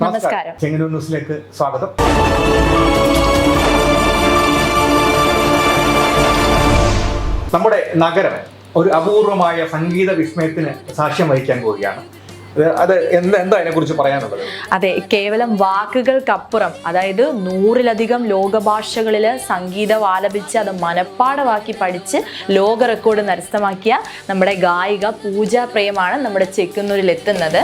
നമസ്കാരം. ചെങ്ങന്നൂർ ന്യൂസിലേക്ക് സ്വാഗതം. നമ്മുടെ നഗരം ഒരു അപൂർവമായ സംഗീത വിസ്മയത്തിന് സാക്ഷ്യം വഹിക്കാൻ പോവുകയാണ്. അത് എന്താ അതിനെക്കുറിച്ച് പറയാനുള്ളത് അതെ കേവലം വാക്കുകൾക്കപ്പുറം അതായത് നൂറിലധികം ലോകഭാഷകളിൽ സംഗീതം ആലപിച്ച് അത് മനപ്പാടമാക്കി പഠിച്ച് ലോക റെക്കോർഡ് നരസ്ഥമാക്കിയ നമ്മുടെ ഗായിക പൂജ പ്രേമാണ് നമ്മുടെ ചെക്കുന്നൂരിൽ എത്തുന്നത്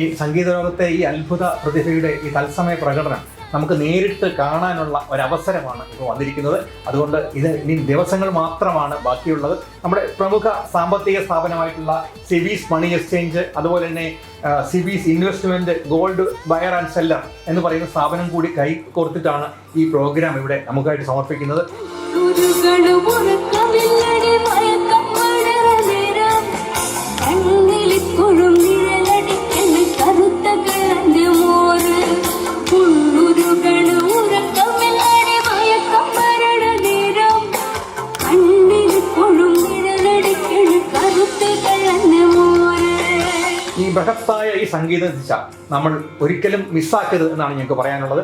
ഈ സംഗീത ലോകത്തെ ഈ അത്ഭുത പ്രതിഭയുടെ ഈ തത്സമയ പ്രകടനം നമുക്ക് നേരിട്ട് കാണാനുള്ള ഒരവസരമാണ് ഇപ്പോൾ വന്നിരിക്കുന്നത്. അതുകൊണ്ട് ഇത് ഇനി ദിവസങ്ങൾ മാത്രമാണ് ബാക്കിയുള്ളത്. നമ്മുടെ പ്രമുഖ സാമ്പത്തിക സ്ഥാപനമായിട്ടുള്ള സിബീസ് മണി എക്സ്ചേഞ്ച് അതുപോലെ തന്നെ CBS investment gold buyer and seller എന്ന് പറയുന്ന സ്ഥാപനം കൂടി കൈ കോർത്തിട്ടാണ് ഈ പ്രോഗ്രാം ഇവിടെ നമുക്കായിട്ട് സമർപ്പിക്കുന്നത്. ഈ ബൃഹത്തായ ഈ സംഗീത ദിശ നമ്മൾ ഒരിക്കലും മിസ്സാക്കരുത് എന്നാണ് ഞങ്ങൾക്ക് പറയാനുള്ളത്.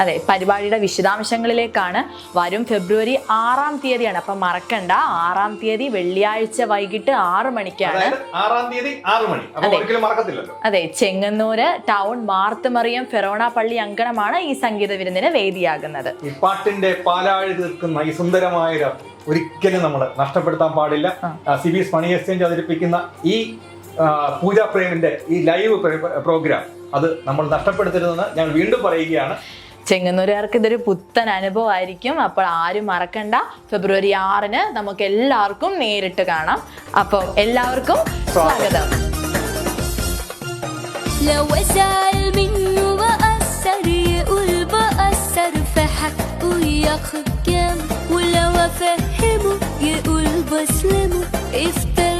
അതെ പരിപാടിയുടെ വിശദാംശങ്ങളിലേക്കാണ് വരും ഫെബ്രുവരി ആറാം തീയതിയാണ്. അപ്പം മറക്കണ്ട ആറാം തീയതി വെള്ളിയാഴ്ച വൈകിട്ട് ആറ് മണിക്കാണ്. ആറാം തീയതി ആറ് മണി. അതെ. ചെങ്ങന്നൂര് ടൗൺ മാർത്തുമറിയം ഫെറോണ പള്ളി അങ്കണമാണ് ഈ സംഗീത വിരുന്നിന് വേദിയാകുന്നത്. ഈ പാട്ടിന്റെ പാലാഴി തീർക്കുന്ന ഈ സുന്ദരമായ രാത്രി ഒരിക്കലും നമ്മൾ നഷ്ടപ്പെടുത്താൻ പാടില്ല ആ. സിബിഎസ് മണി എക്സ്ചേഞ്ച് അവതരിപ്പിക്കുന്ന ഈ ആ, പൂജാ പ്രേമിന്റെ ഈ ലൈവ് പ്രോഗ്രാം അത് നമ്മൾ നഷ്ടപ്പെടുത്തരുതെന്ന് ഞാൻ വീണ്ടും പറയുകയാണ് ചെങ്ങന്നൂരുകാർക്ക് ഇതൊരു പുത്തൻ അനുഭവമായിരിക്കും അപ്പോൾ ആരും മറക്കണ്ട ഫെബ്രുവരി ആറിന് നമുക്ക് എല്ലാവർക്കും നേരിട്ട് കാണാം അപ്പോൾ എല്ലാവർക്കും സ്വാഗതം لو اسأل منه بأثر يقول بأثر في حقه ياخد كام ولو افهمه يقول بسلمه افتح